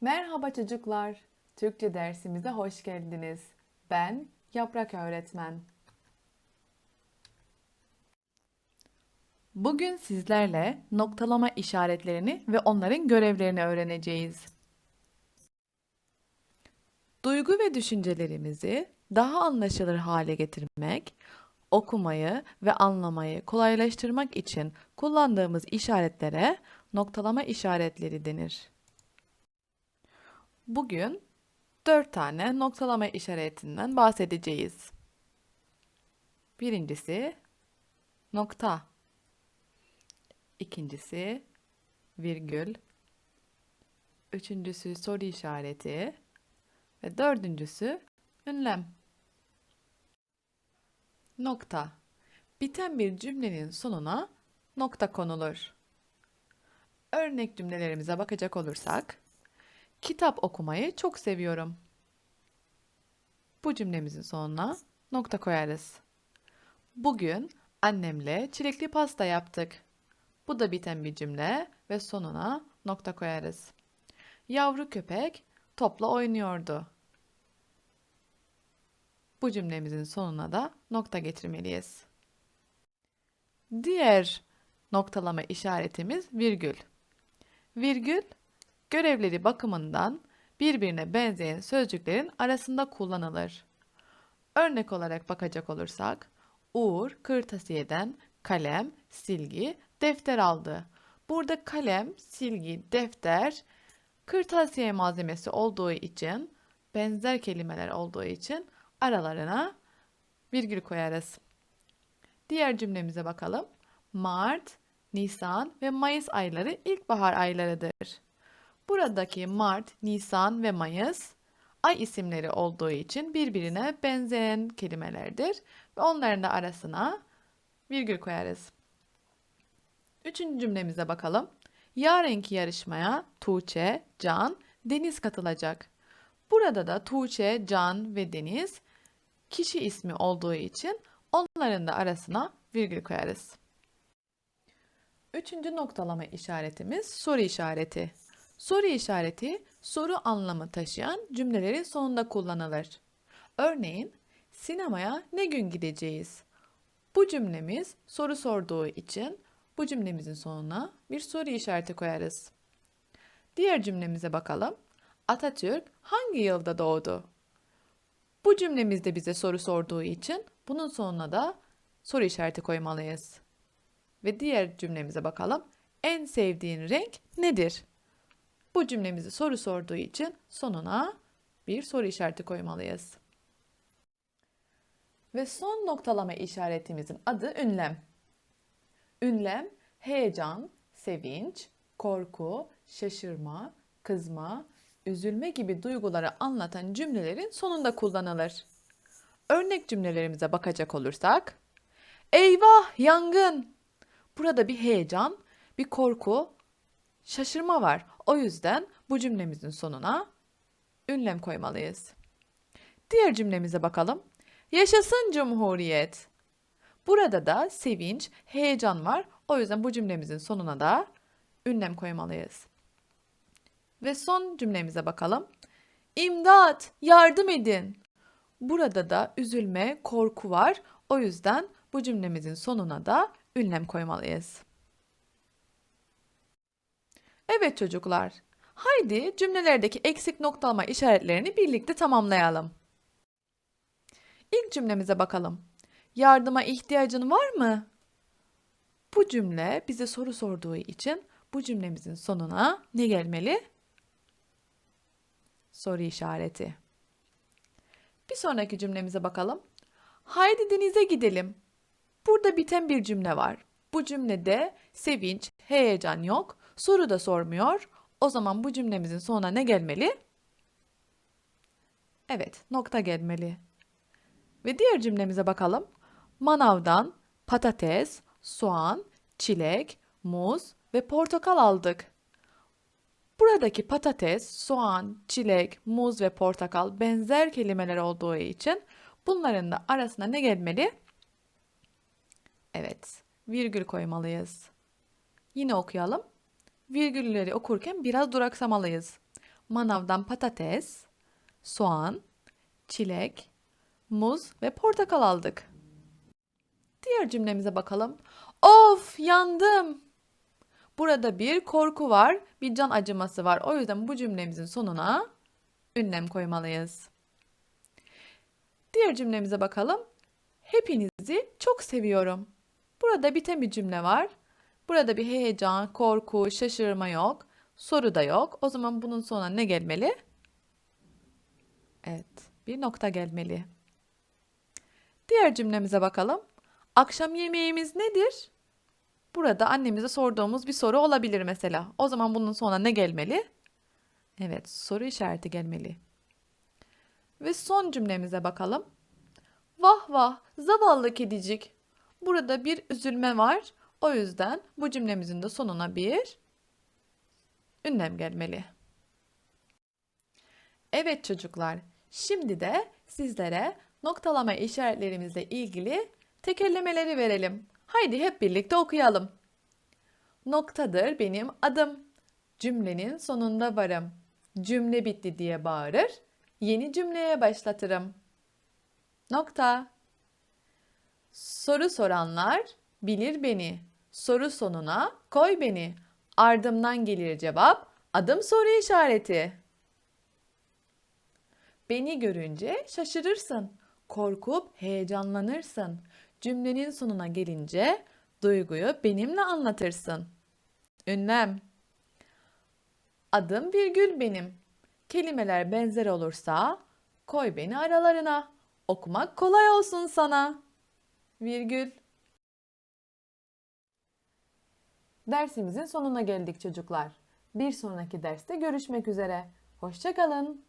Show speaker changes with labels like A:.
A: Merhaba çocuklar. Türkçe dersimize hoş geldiniz. Ben Yaprak Öğretmen. Bugün sizlerle noktalama işaretlerini ve onların görevlerini öğreneceğiz. Duygu ve düşüncelerimizi daha anlaşılır hale getirmek, okumayı ve anlamayı kolaylaştırmak için kullandığımız işaretlere noktalama işaretleri denir. Bugün dört tane noktalama işaretinden bahsedeceğiz. Birincisi nokta. İkincisi virgül. Üçüncüsü soru işareti. Ve dördüncüsü ünlem. Nokta. Biten bir cümlenin sonuna nokta konulur. Örnek cümlelerimize bakacak olursak, kitap okumayı çok seviyorum. Bu cümlemizin sonuna nokta koyarız. Bugün annemle çilekli pasta yaptık. Bu da biten bir cümle ve sonuna nokta koyarız. Yavru köpek topla oynuyordu. Bu cümlemizin sonuna da nokta getirmeliyiz. Diğer noktalama işaretimiz virgül. Virgül, görevleri bakımından birbirine benzeyen sözcüklerin arasında kullanılır. Örnek olarak bakacak olursak, Uğur kırtasiyeden kalem, silgi, defter aldı. Burada kalem, silgi, defter kırtasiye malzemesi olduğu için, benzer kelimeler olduğu için aralarına virgül koyarız. Diğer cümlemize bakalım. Mart, Nisan ve Mayıs ayları ilkbahar aylarıdır. Buradaki Mart, Nisan ve Mayıs ay isimleri olduğu için birbirine benzeyen kelimelerdir ve onların da arasına virgül koyarız. Üçüncü cümlemize bakalım. Yarınki yarışmaya Tuğçe, Can, Deniz katılacak. Burada da Tuğçe, Can ve Deniz kişi ismi olduğu için onların da arasına virgül koyarız. Üçüncü noktalama işaretimiz soru işareti. Soru işareti soru anlamı taşıyan cümlelerin sonunda kullanılır. Örneğin sinemaya ne gün gideceğiz? Bu cümlemiz soru sorduğu için bu cümlemizin sonuna bir soru işareti koyarız. Diğer cümlemize bakalım. Atatürk hangi yılda doğdu? Bu cümlemizde bize soru sorduğu için bunun sonuna da soru işareti koymalıyız. Ve diğer cümlemize bakalım. En sevdiğin renk nedir? Bu cümlemizi soru sorduğu için sonuna bir soru işareti koymalıyız. Ve son noktalama işaretimizin adı ünlem. Ünlem heyecan, sevinç, korku, şaşırma, kızma, üzülme gibi duyguları anlatan cümlelerin sonunda kullanılır. Örnek cümlelerimize bakacak olursak, Eyvah yangın! Burada bir heyecan, bir korku, şaşırma var. O yüzden bu cümlemizin sonuna ünlem koymalıyız. Diğer cümlemize bakalım. Yaşasın Cumhuriyet. Burada da sevinç, heyecan var. O yüzden bu cümlemizin sonuna da ünlem koymalıyız. Ve son cümlemize bakalım. İmdat, yardım edin. Burada da üzülme, korku var. O yüzden bu cümlemizin sonuna da ünlem koymalıyız. Evet çocuklar. Haydi cümlelerdeki eksik noktalama işaretlerini birlikte tamamlayalım. İlk cümlemize bakalım. Yardıma ihtiyacın var mı? Bu cümle bize soru sorduğu için bu cümlemizin sonuna ne gelmeli? Soru işareti. Bir sonraki cümlemize bakalım. Haydi denize gidelim. Burada biten bir cümle var. Bu cümlede sevinç, heyecan yok, soru da sormuyor. O zaman bu cümlemizin sonuna ne gelmeli? Evet, nokta gelmeli. Ve diğer cümlemize bakalım. Manavdan patates, soğan, çilek, muz ve portakal aldık. Buradaki patates, soğan, çilek, muz ve portakal benzer kelimeler olduğu için bunların da arasına ne gelmeli? Evet, virgül koymalıyız. Yine okuyalım. Virgülleri okurken biraz duraksamalıyız. manavdan patates, soğan, çilek, muz ve portakal aldık. Diğer cümlemize bakalım. Of yandım. Burada bir korku var, bir can acıması var. O yüzden bu cümlemizin sonuna ünlem koymalıyız. Diğer cümlemize bakalım. Hepinizi çok seviyorum. Burada biten bir cümle var. Burada bir heyecan, korku, şaşırma yok. Soru da yok. O zaman bunun sonuna ne gelmeli? Evet, bir nokta gelmeli. Diğer cümlemize bakalım. Akşam yemeğimiz nedir? Burada annemize sorduğumuz bir soru olabilir mesela. O zaman bunun sonuna ne gelmeli? Evet, soru işareti gelmeli. Ve son cümlemize bakalım. Vah vah, zavallı kedicik. Burada bir üzülme var. O yüzden bu cümlemizin de sonuna bir ünlem gelmeli. Evet çocuklar, şimdi de sizlere noktalama işaretlerimizle ilgili tekerlemeleri verelim. Haydi hep birlikte okuyalım. Noktadır benim adım. Cümlenin sonunda varım. Cümle bitti diye bağırır. Yeni cümleye başlatırım. Nokta. Soru soranlar bilir beni. Soru sonuna koy beni. Ardımdan gelir cevap. Adım soru işareti. Beni görünce şaşırırsın. Korkup heyecanlanırsın. Cümlenin sonuna gelince duyguyu benimle anlatırsın. Ünlem. Adım virgül benim. Kelimeler benzer olursa koy beni aralarına. Okumak kolay olsun sana. Virgül. Dersimizin sonuna geldik çocuklar. Bir sonraki derste görüşmek üzere. Hoşçakalın.